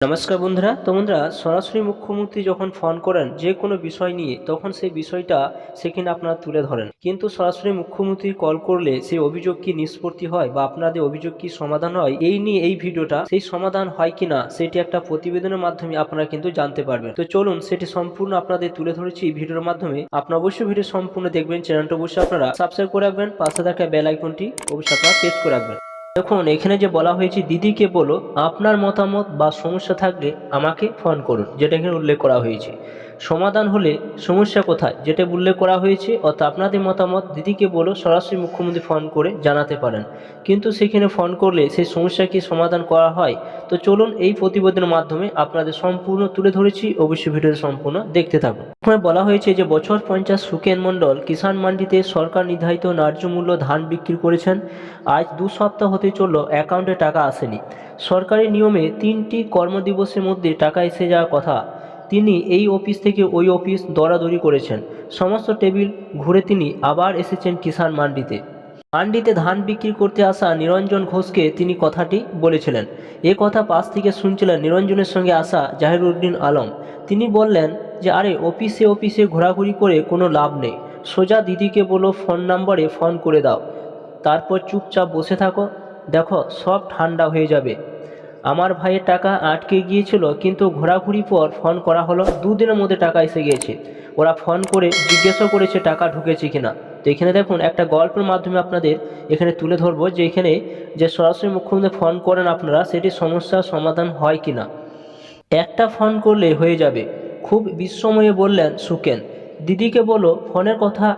নমস্কার বন্ধুরা তো বন্ধুরা সরাসরি মুখ্যমন্ত্রী যখন ফোন করেন যে কোনো বিষয় নিয়ে, তখন সেই বিষয়টা সেখানে আপনারা তুলে ধরেন। কিন্তু সরাসরি মুখ্যমন্ত্রী কল করলে সেই অভিযোগ কি নিষ্পত্তি হয় বা আপনাদের অভিযোগ কি সমাধান হয়, এই নিয়ে এই ভিডিওটা সেই সমাধান হয় কিনা, সেটি একটা প্রতিবেদনের মাধ্যমে আপনারা কিন্তু জানতে পারবেন। তো চলুন, সেটি সম্পূর্ণ আপনাদের তুলে ধরেছি ভিডিওর মাধ্যমে। আপনারা অবশ্যই ভিডিও সম্পূর্ণ দেখবেন, চ্যানেলটা অবশ্যই আপনারা সাবস্ক্রাইব করে রাখবেন, পাশে থাকা বেল আইকনটি অবশ্যই আপনারা প্রেস করে রাখবেন। দেখুন, এখানে যে বলা হয়েছে, দিদিকে বলো, আপনার মতামত বা সমস্যা থাকলে আমাকে ফোন করুন, যেটা এখানে উল্লেখ করা হয়েছে। সমাধান হলে সমস্যা কোথায়? যেটা উল্লেখ করা হয়েছে, অর্থাৎ আপনাদের মতামত দিদিকে বলো, সরাসরি মুখ্যমন্ত্রী ফোন করে জানাতে পারেন। কিন্তু সেখানে ফোন করলে সেই সমস্যা কি সমাধান করা হয়? তো চলুন এই প্রতিবেদনের মাধ্যমে আপনাদের সম্পূর্ণ তুলে ধরেছি। অবশ্যই ভিডিওটি সম্পূর্ণ দেখতে থাকুন। এখানে বলা হয়েছে যে, বছর পঞ্চাশ সুকেন মণ্ডল কিষাণ মান্ডিতে সরকার নির্ধারিত ন্যায্য মূল্য ধান বিক্রি করেছেন। আজ দু সপ্তাহ হতে চলল, অ্যাকাউন্টে টাকা আসেনি। সরকারি নিয়মে তিনটি কর্মদিবসের মধ্যে টাকা এসে যাওয়ার কথা। তিনি এই অফিস থেকে ওই অফিস দরাদরি করেছেন। সমস্ত টেবিল ঘুরে তিনি আবার এসেছেন কিষাণ মান্ডিতে। মান্ডিতে ধান বিক্রি করতে আসা নিরঞ্জন ঘোষকে তিনি কথাটি বলেছিলেন। এ কথা পাশ থেকে শুনছিলেন নিরঞ্জনের সঙ্গে আসা জাহিরুদ্দিন আলম। তিনি বললেন যে, আরে, অফিসে অফিসে ঘোরাঘুরি করে কোনো লাভ নেই। সোজা দিদিকে বলো ফোন নাম্বারে ফোন করে দাও। তারপর চুপচাপ বসে থাকো। দেখো, সব ঠান্ডা হয়ে যাবে। আমার ভাইয়ের টাকা আটকে গিয়েছিল, কিন্তু ঘোরাঘুরি পর ফোন করা হলো, দুদিনের মধ্যে টাকা এসে গিয়েছে। ওরা ফোন করে জিজ্ঞাসা করেছে, টাকা ঢুকেছে কিনা। তো এখানে দেখুন, একটা গল্পের মাধ্যমে আপনাদের এখানে তুলে ধরবো, যে এখানে যে সরাসরি মুখ্যমন্ত্রী ফোন করেন আপনারা সেটি সমস্যার সমাধান হয় কিনা। একটা ফোন করলে হয়ে যাবে। খুব বিস্ময়ে বললেন সুকেন। দিদিকে বলো, ফোনের কথা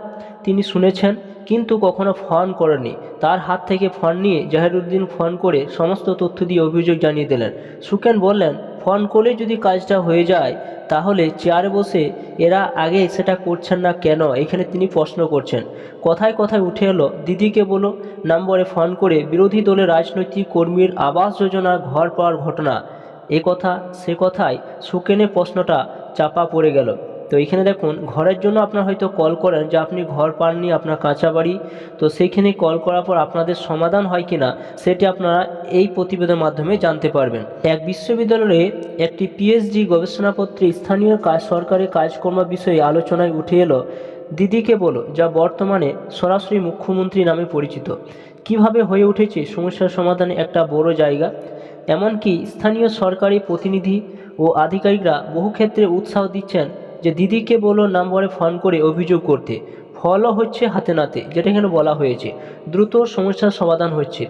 তিনি শুনেছেন। কিন্তু কখনো ফোন করেনি তার হাত থেকে ফোন নিয়ে জাহিরুদ্দিন ফোন করে সমস্ত তথ্য দিয়ে অভিযোগ জানিয়ে দিলেন। সুকেন বললেন, ফোন করলে যদি কাজটা হয়ে যায়, তাহলে চেয়ারে বসে এরা আগে সেটা করছেন না কেন? এখানে তিনি প্রশ্ন করছেন। কথায় কথায় উঠে এলো, দিদিকে বলো, নম্বরে ফোন করে বিরোধী দলের রাজনৈতিক কর্মীর আবাস যোজনার ঘর পাওয়ার ঘটনা। এ কথা, সে কথায় সুকেনের প্রশ্নটা চাপা পড়ে গেল। তো এখানে দেখুন, ঘরের জন্য আপনার হয়তো কল করেন যে আপনি ঘর পাননি, আপনার কাঁচা বাড়ি তো সেইখানে কল করার পর আপনাদের সমাধান হয় কি না সেটি আপনারা এই প্রতিবেদনের মাধ্যমে জানতে পারবেন। এক বিশ্ববিদ্যালয়ে একটি পিএইচডি গবেষণাপত্রে স্থানীয় কাজ, সরকারি কাজকর্ম বিষয়ে আলোচনায় উঠে এলো। দিদিকে বলো, যা বর্তমানে সরাসরি মুখ্যমন্ত্রী নামে পরিচিত। কীভাবে হয়ে উঠেছে সমস্যার সমাধানে একটা বড় জায়গা? এমনকি স্থানীয় সরকারি প্রতিনিধি ও আধিকারিকরা বহু ক্ষেত্রে উৎসাহ দিচ্ছেন যে দিদিকে বলো নম্বরে ফোন করে অভিযোগ করতে। ফলও হচ্ছে হাতে নাতে, যেটা এখানে বলা হয়েছে। দ্রুত সমস্যার সমাধান হচ্ছে।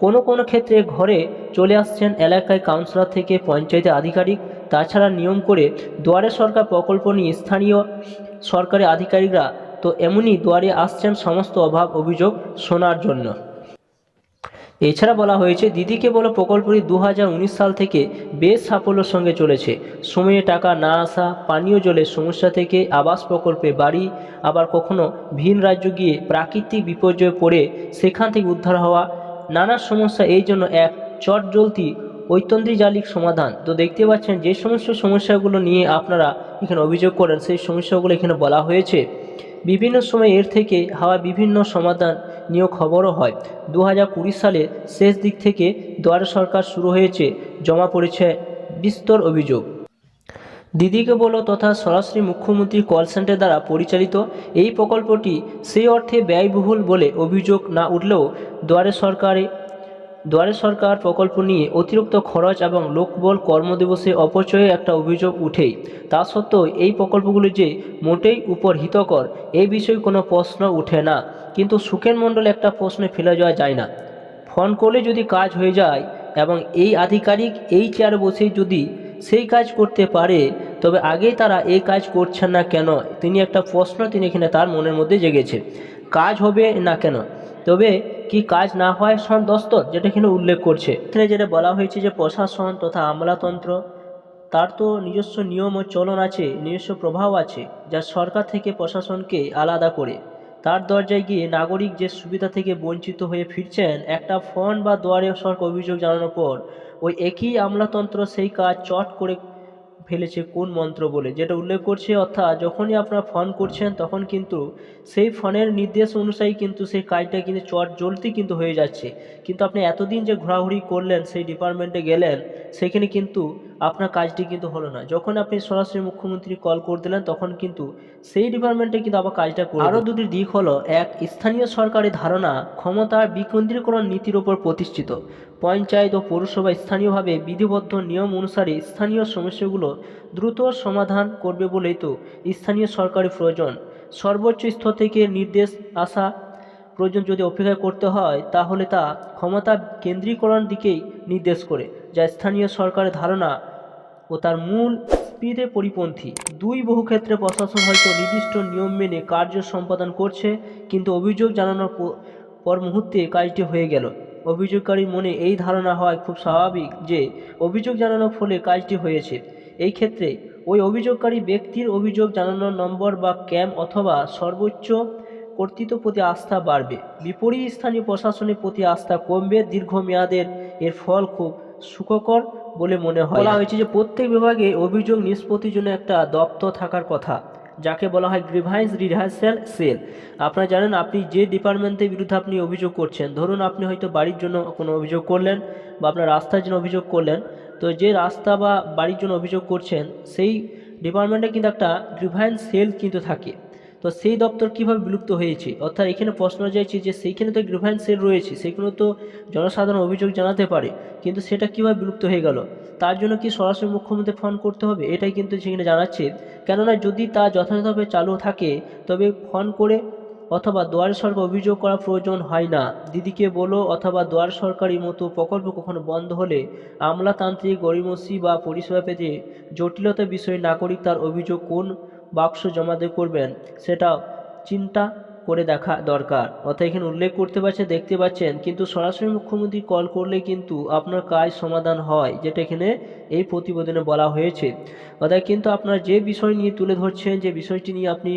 কোনো কোনো ক্ষেত্রে ঘরে চলে আসছেন এলাকায় কাউন্সিলর থেকে পঞ্চায়েতের আধিকারিক, তাছাড়া নিয়ম করে দুয়ারে সরকার প্রকল্প নিয়ে স্থানীয় সরকারি আধিকারিকরা, তো এমনই দুয়ারে আসছেন সমস্ত অভাব অভিযোগ শোনার জন্য। এছাড়া বলা হয়েছে দিদিকে বলো প্রকল্পটি দু হাজার উনিশ সাল থেকে বেশ সাফল্যের সঙ্গে চলেছে। সময়ে টাকা না আসা, পানীয় জলের সমস্যা থেকে আবাস প্রকল্পে বাড়ি, আবার কখনো ভিন রাজ্য গিয়ে প্রাকৃতিক বিপর্যয়ে পড়ে, সেখান থেকে উদ্ধার হওয়া, নানা সমস্যা এই জন্য এক চট জ্বলতি ঐতন্ত্রিক সমাধান। তো দেখতে পাচ্ছেন, যে সমস্ত সমস্যাগুলো নিয়ে আপনারা এখানে অভিযোগ করেন, সেই সমস্যাগুলো এখানে বলা হয়েছে। বিভিন্ন সময় এর থেকে হওয়া বিভিন্ন সমাধান নিয়েও খবরও হয়। দু হাজার সালের শেষ দিক থেকে দুয়ারে সরকার শুরু হয়েছে, জমা পড়েছে বিস্তর অভিযোগ। দিদিকে বলো তথা সরাসরি মুখ্যমন্ত্রী কল সেন্টার দ্বারা পরিচালিত এই প্রকল্পটি সেই অর্থে ব্যয়বহুল বলে অভিযোগ না উঠলেও দুয়ারে সরকারে দুয়ারে সরকার প্রকল্প নিয়ে অতিরিক্ত খরচ এবং লোকবল কর্মদিবসে অপচয়ে একটা অভিযোগ উঠেই। তা সত্ত্বেও এই প্রকল্পগুলি যে মোটেই উপর হিতকর এই বিষয়ে কোনো প্রশ্ন উঠে না। কিন্তু সুখেন মণ্ডল একটা প্রশ্নে ফেলে যাওয়া যায় না। ফোন করলে যদি কাজ হয়ে যায় এবং এই আধিকারিক এই চেয়ারে বসেই যদি সেই কাজ করতে পারে, তবে আগেই তারা এই কাজ করছেন না কেন? তিনি একটা প্রশ্ন তিনি এখানে তার মনের মধ্যে জেগেছে। কাজ হবে না কেন? তবে কি কাজ না হয় দস্তর যেটা এখানে উল্লেখ করছে। এখানে যেটা বলা হয়েছে যে প্রশাসন তথা আমলাতন্ত্র, তার তো নিজস্ব নিয়ম ও চলন আছে, নিজস্ব প্রভাব আছে, যা সরকার থেকে প্রশাসনকে আলাদা করে। তার দরজায় গিয়ে নাগরিক যে সুবিধা থেকে বঞ্চিত হয়ে ফিরছেন, একটা ফোন বা দুয়ারে সরকার অভিযোগ জানানোর পর, ওই একই আমলাতন্ত্র সেই কাজ চট করে ফেলেছে কোন মন্ত্র বলে? যেটা উল্লেখ করছে, অর্থাৎ যখনই আপনারা ফোন করছেন, তখন কিন্তু সেই ফোনের নির্দেশ অনুযায়ী কিন্তু সেই কাজটা কিন্তু চট জ্বলতি কিন্তু হয়ে যাচ্ছে। কিন্তু আপনি এতদিন যে ঘোরাঘুরি করলেন, সেই ডিপার্টমেন্টে গেলেন, সেখানে কিন্তু আপনার কাজটি কিন্তু হলো না। যখন আপনি সরাসরি মুখ্যমন্ত্রী কল করে দিলেন, তখন কিন্তু সেই ডিপার্টমেন্টে কিন্তু আবার কাজটা করে আরও দুটি দিক হলো, এক, স্থানীয় সরকারি ধারণা ক্ষমতা বিকেন্দ্রীকরণ নীতির ওপর প্রতিষ্ঠিত। পঞ্চায়েত ও পৌরসভা স্থানীয়ভাবে বিধিবদ্ধ নিয়ম অনুসারে স্থানীয় সমস্যাগুলো দ্রুত সমাধান করবে বলেই তো স্থানীয় সরকারের প্রয়োজন। সর্বোচ্চ স্তর থেকে নির্দেশ আসা প্রয়োজন যদি অপেক্ষা করতে হয়, তাহলে তা ক্ষমতা কেন্দ্রীকরণ দিকেই নির্দেশ করে, যা স্থানীয় সরকারের ধারণা ও তার মূল স্পিডে পরিপন্থী। দুই বহু ক্ষেত্রে প্রশাসন হয়তো নির্দিষ্ট নিয়ম মেনে কার্য সম্পাদন করছে, কিন্তু অভিযোগ জানানোর পর মুহূর্তে কাজটি হয়ে গেল। অভিযোগকারীর মনে এই ধারণা হয় খুব স্বাভাবিক যে, অভিযোগ জানানোর ফলে কাজটি হয়েছে। এই ক্ষেত্রে ওই অভিযোগকারী ব্যক্তির অভিযোগ জানানোর নম্বর বা ক্যাম্প অথবা সর্বোচ্চ কর্তৃত্ব প্রতি আস্থা বাড়বে। বিপরীত স্থানীয় প্রশাসনের প্রতি আস্থা কমবে। দীর্ঘমেয়াদের এর ফল খুব সুখকর বলে মনে হয়। বলা হয়েছে যে প্রত্যেক বিভাগে অভিযোগ নিষ্পত্তির জন্য একটা দপ্তর থাকার কথা, যাকে বলা হয় গ্রিভাইন্স রিহার্সাল সেল। আপনারা জানেন, আপনি যে ডিপার্টমেন্টের বিরুদ্ধে আপনি অভিযোগ করছেন, ধরুন আপনি হয়তো বাড়ির জন্য কোনো অভিযোগ করলেন বা আপনার রাস্তার জন্য অভিযোগ করলেন তো যে রাস্তা বা বাড়ির জন্য অভিযোগ করছেন, সেই ডিপার্টমেন্টে কিন্তু একটা গ্রিভাইন্স সেল কিন্তু থাকে। তো সেই দপ্তর কীভাবে বিলুপ্ত হয়েছে? অর্থাৎ এখানে প্রশ্ন যাইছে যে সেইখানে তো গ্রিভাইন্স সেল রয়েছে, সেগুলো তো জনসাধারণ অভিযোগ জানাতে পারে, কিন্তু সেটা কীভাবে বিলুপ্ত হয়ে গেল? তার জন্য কি সরাসরি মুখ্যমন্ত্রী ফোন করতে হবে? এটাই কিন্তু সেখানে জানাচ্ছে। কেননা যদি তা যথাযথভাবে চালু থাকে, তবে ফোন করে অথবা দুয়ারে সরকার অভিযোগ করা প্রয়োজন হয় না। দিদিকে বলো অথবা দুয়ার সরকারি মতো প্রকল্প কখনো বন্ধ হলে আমলাতান্ত্রিক গরিমসি বা পরিষেবা পেতে জটিলতা বিষয়ে নাগরিক তার অভিযোগ কোন বাক্স জমা দিয়ে করবেন, সেটা চিন্তা করে দেখা দরকার। অর্থাৎ এখানে উল্লেখ করতে পারছে, দেখতে পাচ্ছেন, কিন্তু সরাসরি মুখ্যমন্ত্রী কল করলে কিন্তু আপনার কাজ সমাধান হয়, যেটা এখানে এই প্রতিবেদনে বলা হয়েছে। অর্থাৎ কিন্তু আপনার যে বিষয় নিয়ে তুলে ধরছেন, যে বিষয়টি নিয়ে আপনি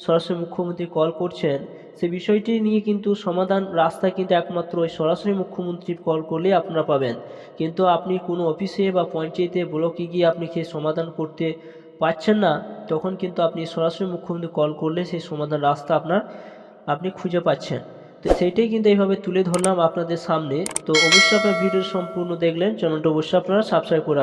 সরাসরি মুখ্যমন্ত্রী কল করছেন, সে বিষয়টি নিয়ে কিন্তু সমাধান রাস্তা কিন্তু একমাত্র ওই সরাসরি মুখ্যমন্ত্রী কল করলেই আপনারা পাবেন। কিন্তু আপনি কোনো অফিসে বা পঞ্চায়েতে ব্লকে গিয়ে আপনি সেই সমাধান করতে পাচ্ছেন না, তখন কিন্তু আপনি সরাসরি মুখ্যমন্ত্রী কল করলে সেই সমাধান রাস্তা আপনার, আপনি খুঁজে পাচ্ছেন তো সেইটাই কিন্তু এইভাবে তুলে ধরলাম আপনাদের সামনে তো অবশ্যই আপনার ভিডিও সম্পূর্ণ দেখলেন চ্যানেলটা অবশ্যই আপনারা সাবস্ক্রাইব করে।